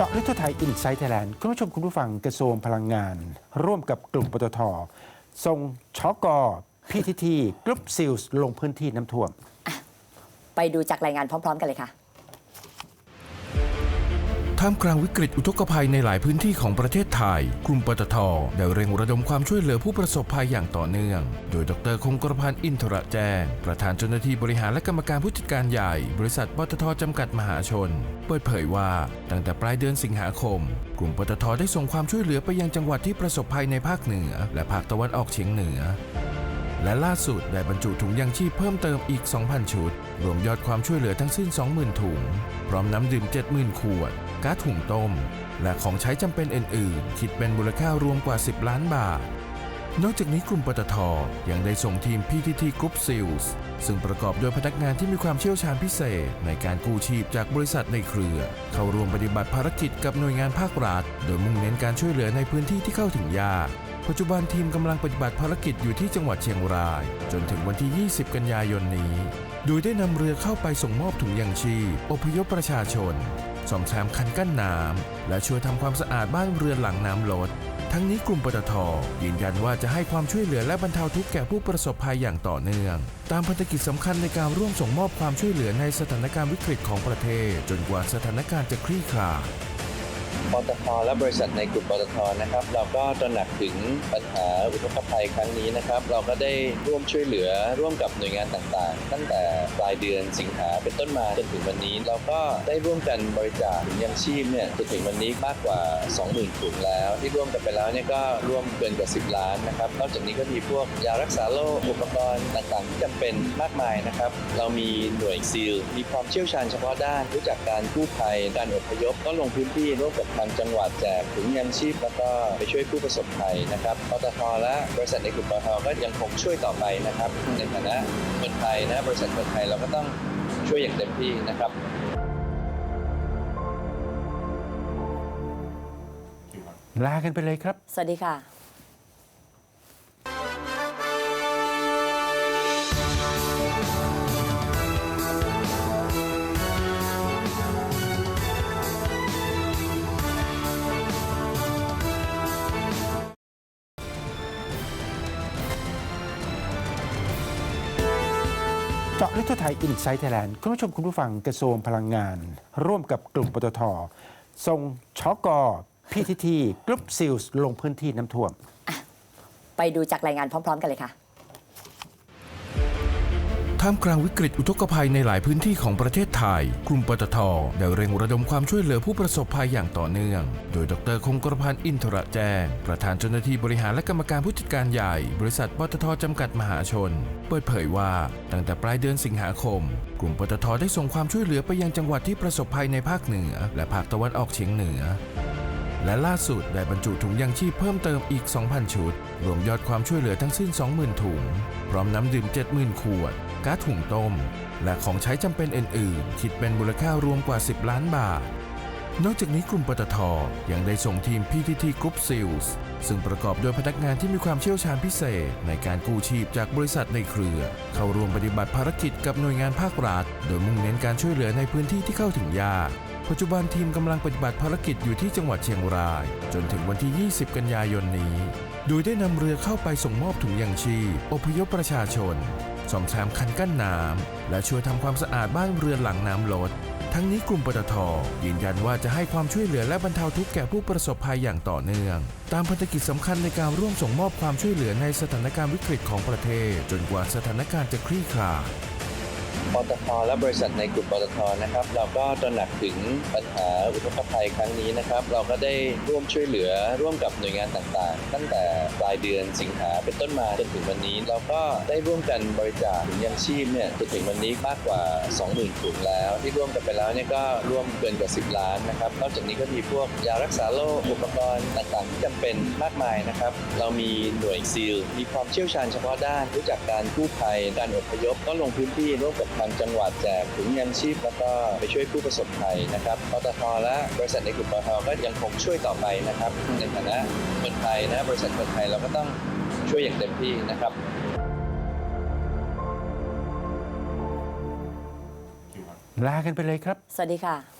เจาะลึกทั่วไทยอินไซต์ไทยแลนด์คุณผู้ชมคุณผู้ฟังกระทรวงพลังงาน ร่วมกับกลุ่มปตทส่งชกพีทีทีกรุ๊ปซิลส์ลงพื้นที่น้ำท่วม ไปดูจากรายงานพร้อม ๆ กันเลยค่ะ ท่ามกลางวิกฤตอุทกภัยในหลายพื้นที่ของประเทศไทย กลุ่มปตทได้เร่งระดมความช่วยเหลือผู้ประสบภัยอย่างต่อเนื่อง โดยดรคงกรพันธ์อินทระแจ้ง ประธานเจ้าหน้าที่บริหารและกรรมการผู้จัดการใหญ่ บริษัทปตทจำกัดมหาชน เปิดเผยว่าตั้งแต่ปลายเดือนสิงหาคม กลุ่มปตทได้ส่งความช่วยเหลือไปยังจังหวัดที่ประสบภัยในภาคเหนือ และภาคตะวันออกเฉียงเหนือ และล่าสุดได้บรรจุถุงยางชีพเพิ่มเติมอีก 2,000 ชุด รวมยอดความช่วยเหลือทั้งสิ้น 20,000 ถุง พร้อมน้ำดื่ม 70,000 ขวดก๊าซถุงต้ม และของใช้จำเป็นอื่นๆ คิดเป็นมูลค่ารวมกว่า 10 ล้านบาท นอกจากนี้กลุ่มปตทยังได้ส่งทีม PTT Group Seals ซึ่งประกอบโดยพนักงานที่มีความเชี่ยวชาญพิเศษ ในการกู้ชีพจากบริษัทในเครือ เข้าร่วมปฏิบัติภารกิจกับหน่วยงานภาครัฐ โดยมุ่งเน้นการช่วยเหลือในพื้นที่ที่เข้าถึงยาก ปัจจุบันทีมกำลังปฏิบัติภารกิจอยู่ที่จังหวัดเชียงราย จนถึงวันที่ 20 กันยายนนี้ โดยได้นำเรือเข้าไปส่งมอบถุงยางชีพอพยพประชาชนซ่อมแซมคันกั้นน้ำและช่วยทำความสะอาดบ้านเรือนหลังน้ำลด ทั้งนี้กลุ่มปตทยืนยันว่าจะให้ความช่วยเหลือและบรรเทาทุกข์แก่ผู้ประสบภัยอย่างต่อเนื่อง ตามพันธกิจสำคัญในการร่วมส่งมอบความช่วยเหลือในสถานการณ์วิกฤตของประเทศ จนกว่าสถานการณ์จะคลี่คลาย ปตทและบริษัทในกลุ่มปตทนะครับ เราก็ตระหนักถึงปัญหาอุทกภัยครั้งนี้นะครับ เราก็ได้ร่วมช่วยเหลือร่วมกับหน่วยงานต่างๆ ตั้งแต่ปลายเดือนสิงหาเป็นต้นมาจนถึงวันนี้ เราก็ได้ร่วมกันบริจาคถุงยางชีพเนี่ยจนถึงวันนี้มากกว่า 20,000ถุงแล้ว ที่ร่วมกันไปแล้วเนี่ยก็ร่วมเกินกว่า 10 ล้านนะครับนอกจากนี้ก็มีพวกยารักษาโรคอุปกรณ์ต่างๆที่จำเป็นมากมายนะครับ เรามีหน่วยซีลมีความเชี่ยวชาญเฉพาะด้านรู้จักการกู้ภัยการอพยพก็ลงพื้นที่ร่วมกับทางจังหวัดแจกถุงยางชีพแล้วก็ไปช่วยผู้ประสบภัยนะครับปตทและบริษัทในกลุ่มปตทก็ยังคงช่วยต่อไปนะครับในฐานะคนไทยนะบริษัทคนไทยเราก็ต้องช่วยอย่างเต็มที่นะครับลากันไปเลยครับ สวัสดีค่ะ เจาะลึกทั่วไทยอินไซต์ไทยแลนด์คุณผู้ชมคุณผู้ฟังกระทรวงพลังงาน ร่วมกับกลุ่มปตทส่งชกพีทีทีกรุ๊ปซิลส์ลงพื้นที่น้ำท่วม ไปดูจากรายงานพร้อม ๆ กันเลยค่ะ ท่ามกลางวิกฤตอุทกภัยในหลายพื้นที่ของประเทศไทย กลุ่มปตทได้เร่งระดมความช่วยเหลือผู้ประสบภัยอย่างต่อเนื่อง โดยดรคงกรพันธ์อินทระแจ้ง ประธานเจ้าหน้าที่บริหารและกรรมการผู้จัดการใหญ่ บริษัทปตทจำกัดมหาชน เปิดเผยว่า ตั้งแต่ปลายเดือนสิงหาคม กลุ่มปตทได้ส่งความช่วยเหลือไปยังจังหวัดที่ประสบภัยในภาคเหนือ และภาคตะวันออกเฉียงเหนือและล่าสุดได้บรรจุถุงยางชีพเพิ่มเติมอีก 2,000 ชุด รวมยอดความช่วยเหลือทั้งสิ้น 20,000 ถุง พร้อมน้ำดื่ม 70,000 ขวด ก๊าซถุงต้ม และของใช้จำเป็นอื่นๆคิดเป็นมูลค่ารวมกว่า 10 ล้านบาท นอกจากนี้กลุ่มปตทยังได้ส่งทีม PTT Group Seals ซึ่งประกอบโดยพนักงานที่มีความเชี่ยวชาญพิเศษ ในการกู้ชีพจากบริษัทในเครือ เข้าร่วมปฏิบัติภารกิจกับหน่วยงานภาครัฐ โดยมุ่งเน้นการช่วยเหลือในพื้นที่ที่เข้าถึงยากปัจจุบันทีมกำลังปฏิบัติภารกิจอยู่ที่จังหวัดเชียงราย จนถึงวันที่ 20 กันยายนนี้ โดยได้นำเรือเข้าไปส่งมอบถุงยางชีพอพยพประชาชน ซ่อมแซมคันกั้นน้ำและช่วยทำความสะอาดบ้านเรือนหลังน้ำลด ทั้งนี้กลุ่มปตทยืนยันว่าจะให้ความช่วยเหลือและบรรเทาทุกข์แก่ผู้ประสบภัยอย่างต่อเนื่อง ตามพันธกิจสำคัญในการร่วมส่งมอบความช่วยเหลือในสถานการณ์วิกฤตของประเทศ จนกว่าสถานการณ์จะคลี่คลาย ปตทและบริษัทในกลุ่มปตทนะครับ เราก็ตระหนักถึงปัญหาอุทกภัยครั้งนี้นะครับ เราก็ได้ร่วมช่วยเหลือร่วมกับหน่วยงานต่างๆ ตั้งแต่ปลายเดือนสิงหาเป็นต้นมาจนถึงวันนี้ เราก็ได้ร่วมกันบริจาคถุงยางชีพเนี่ยจนถึงวันนี้มากกว่า 20,000ถุงแล้ว ที่ร่วมกันไปแล้วเนี่ยก็ร่วมเกินกว่า 10 ล้านนะครับนอกจากนี้ก็มีพวกยารักษาโรคอุปกรณ์ต่างๆที่จำเป็นมากมายนะครับ เรามีหน่วยซีลมีความเชี่ยวชาญเฉพาะด้านรู้จักการกู้ภัยการอพยพก็ลงพื้นที่ร่วมกับทางจังหวัดแจกถุงยางชีพ แล้วก็ไปช่วยผู้ประสบภัยนะครับปตทและบริษัทในกลุ่มปตทก็ยังคงช่วยต่อไปนะครับ ในฐานะคนไทยนะบริษัทคนไทยเราก็ต้องช่วยอย่างเต็มที่นะครับลากันไปเลยครับ สวัสดีค่ะ